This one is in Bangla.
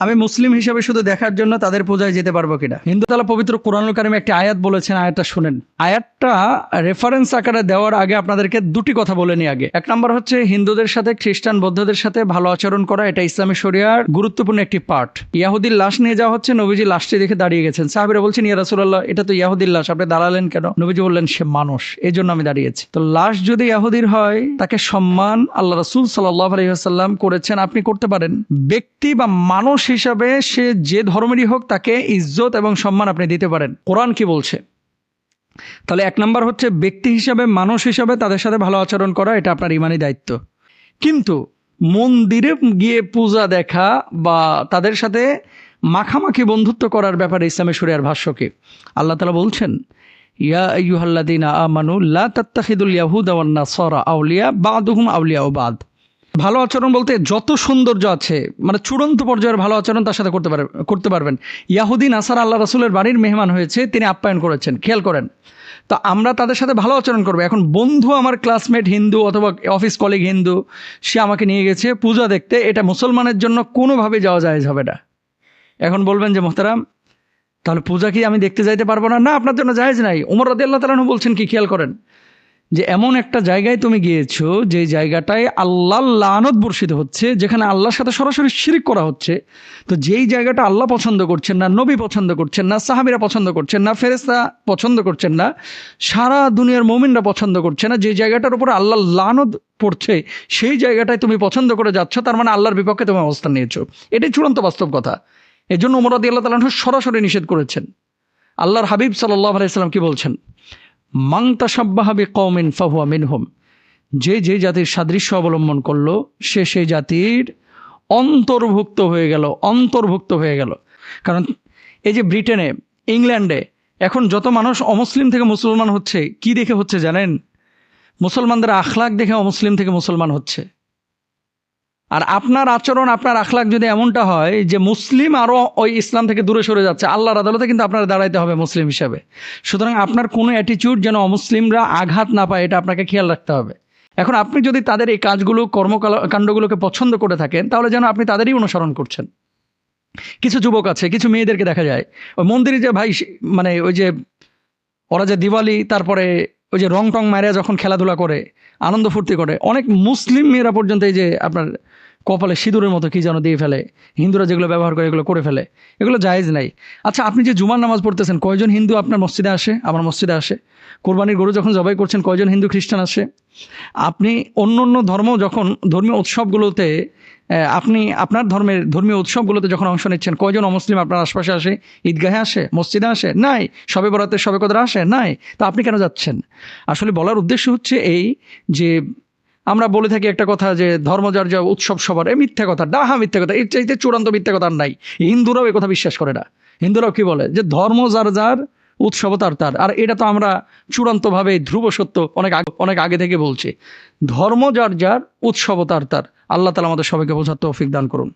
আমি মুসলিম হিসেবে শুধু দেখার জন্য তাদের পূজায় যেতে পারব কিনা? হিন্দু তালা পবিত্র কোরআনুল কারিমে একটি আয়াত বলেছেন, আয়াতটা শুনেন। আয়াতটা রেফারেন্স আকারে দেওয়ার আগে আপনাদেরকে দুটি কথা বলে নি আগে। এক নম্বর হচ্ছে, হিন্দুদের সাথে, খ্রিস্টান বৌদ্ধদের সাথে ভালো আচরণ করা, এটা ইসলামী শরিয়ার গুরুত্বপূর্ণ একটি পার্ট ইয়াহুদির লাশ নিয়ে যাওয়া হচ্ছে, নবীজি লাশটি দেখে দাঁড়িয়ে গেছেন। সাহাবিরা বলছেন, ইয়া রাসূলুল্লাহ, এটা তো ইয়াহুদির লাশ, আপনি দাঁড়ালেন কেন? নবীজি বললেন, সে মানুষ এই জন্য আমি দাঁড়িয়েছি। তো লাশ যদি ইয়াহুদির হয়, তাকে সম্মান আল্লাহ রাসূল সাল্লাহ আলহিহাসাল্লাম করেছেন, আপনি করতে পারেন। ব্যক্তি বা মানুষ হিসাবে সে যে ধর্মেরই হোক তাকে ইজ্জত এবং সম্মান আপনি দিতে পারেন। কোরআন কি বলছে? তাহলে এক নম্বর হচ্ছে ব্যক্তি হিসাবে, মানুষ হিসাবে তাদের সাথে ভালো আচরণ করা, এটা আপনার ইমানি দায়িত্ব। কিন্তু মন্দিরে গিয়ে পূজা দেখা বা তাদের সাথে মাখামাখি বন্ধুত্ব করার ব্যাপারে ইসলামী সুরিয়ার ভাষ্যকে আল্লাহ তালা বলছেন, ইয়া আইয়ুহাল্লাদিনা আমানু লা তাত্তাখিদুল ইয়াহুদা ওয়ান নাসারা আউলিয়া বাদুহুম আউলিয়া ও বাদ। ভালো আচরণ বলতে যত সৌন্দর্য আছে মানে চূড়ান্ত পর্যায়ের ভালো আচরণ তার সাথে করতে পারে, করতে পারবেন। ইয়াহুদি, নাসার, আল্লাহ রাসুলের বাড়ির মেহমান হয়েছে, তিনি আপ্যায়ন করেছেন, খেয়াল করেন। তো আমরা তাদের সাথে ভালো আচরণ করব। এখন বন্ধু আমার ক্লাসমেট হিন্দু অথবা অফিস কলিগ হিন্দু, সে আমাকে নিয়ে গেছে পূজা দেখতে, এটা মুসলমানের জন্য কোনোভাবে যাওয়া যায় হবে না। এখন বলবেন যে, মোহতারাম, তাহলে পূজা কি আমি দেখতে যাইতে পারব না? না, আপনার জন্য জায়েজ নাই। উমর রদি আল্লাহ তালাহু বলছেন কি, খেয়াল করেন। যে এমন একটা জায়গায় তুমি গিয়েছো, যে জায়গাটায় আল্লাহ লানত বর্ষিত হচ্ছে, যেখানে আল্লাহর সাথে সরাসরি শিরিক করা হচ্ছে, তো যেই জায়গাটা আল্লাহ পছন্দ করছেন না, নবী পছন্দ করছেন না, সাহাবিরা পছন্দ করছেন না ফেরেস্তা পছন্দ করছেন না, সারা দুনিয়ার মোমিনরা পছন্দ করছে না, যে জায়গাটার উপর আল্লাহ লানত পড়ছে, সেই জায়গাটায় তুমি পছন্দ করে যাচ্ছ, তার মানে আল্লাহর বিপক্ষে তুমি অবস্থান নিয়েছো। এটাই চূড়ান্ত বাস্তব কথা। এই জন্য উমরাদি আল্লাহ তালাহ সরাসরি নিষেধ করেছেন। আল্লাহর হাবিব সাল্লাহ আলাইসাল্লাম কি বলছেন? মাংতা সাব্বাহাবি কৌমিন ফাহুয়া মিনহুম। যে যে জাতির সাদৃশ্য অবলম্বন করল, সে সেই জাতির অন্তর্ভুক্ত হয়ে গেল, অন্তর্ভুক্ত হয়ে গেল। কারণ এই যে ব্রিটেনে, ইংল্যান্ডে, এখন যত মানুষ অমুসলিম থেকে মুসলমান হচ্ছে, কি দেখে হচ্ছে জানেন? মুসলমানদের আখলাখ দেখে অমুসলিম থেকে মুসলমান হচ্ছে। আর আপনার আচরণ, আপনার আখলাক যদি এমনটা হয় যে মুসলিম আরও ওই ইসলাম থেকে দূরে সরে যাচ্ছে, আল্লাহর আদালতে কিন্তু আপনার দাঁড়াইতে হবে মুসলিম হিসাবে। সুতরাং আপনার কোনো অ্যাটিটিউড যেন অমুসলিমরা আঘাত না পায়, এটা আপনাকে খেয়াল রাখতে হবে। এখন আপনি যদি তাদের এই কাজগুলো কর্মকাণ্ডগুলোকে পছন্দ করে থাকেন, তাহলে যেন আপনি তাদেরই অনুসরণ করছেন। কিছু যুবক আছে, কিছু মেয়েদেরকে দেখা যায়। ওই মন্দিরে যে ভাই মানে ওই যে ওরা যে দিওয়ালি, তারপরে ওই যে রং টং মারিয়া যখন খেলাধুলা করে, আনন্দ ফুর্তি করে, অনেক মুসলিম মেয়েরা পর্যন্ত এই যে আপনার কপালে সিঁদুরের মতো কি যেন দিয়ে ফেলে। হিন্দুরা যেগুলো ব্যবহার করে এগুলো করে ফেলে। এগুলো জায়েজ নাই। আচ্ছা আপনি যে জুমার নামাজ পড়তেছেন, কয়জন হিন্দু আপনার মসজিদে আসে? আমার মসজিদে আসে। কোরবানির গরু যখন জবাই করছেন, কয়জন হিন্দু খ্রিস্টান আসে? আপনি অন্য অন্য ধর্ম যখন, ধর্মীয় উৎসবগুলোতে আপনি আপনার ধর্মের, ধর্মীয় উৎসবগুলোতে যখন অংশ নিচ্ছেন, কয়জন অমুসলিম আপনার আশপাশে আসে? ঈদগাহে আসে? মসজিদে আসে? নাই। সবে বরাতে সবে কদরা আসে? নাই। তো আপনি কেন যাচ্ছেন? আসলে বলার উদ্দেশ্য হচ্ছে এই যে আমরা বলে থাকি একটা কথা যে ধর্ম যার যা উৎসব সবার, এ মিথ্যা কথা ডাহা মিথ্যা কথা এর চাইতে চূড়ান্ত মিথ্যা কথা নাই। হিন্দুরাও এ কথা বিশ্বাস করে না। হিন্দুরাও কি বলে? যে ধর্ম যার যার, উৎসব তার তার। আর এটা তো আমরা চূড়ান্তভাবে ধ্রুব সত্য অনেক আগে অনেক আগে থেকে বলছি। ধর্ম যার যার, উৎসব তার তার। আল্লাহ তালা আমাদের সবাইকে বোঝার তৌফিক দান করুন।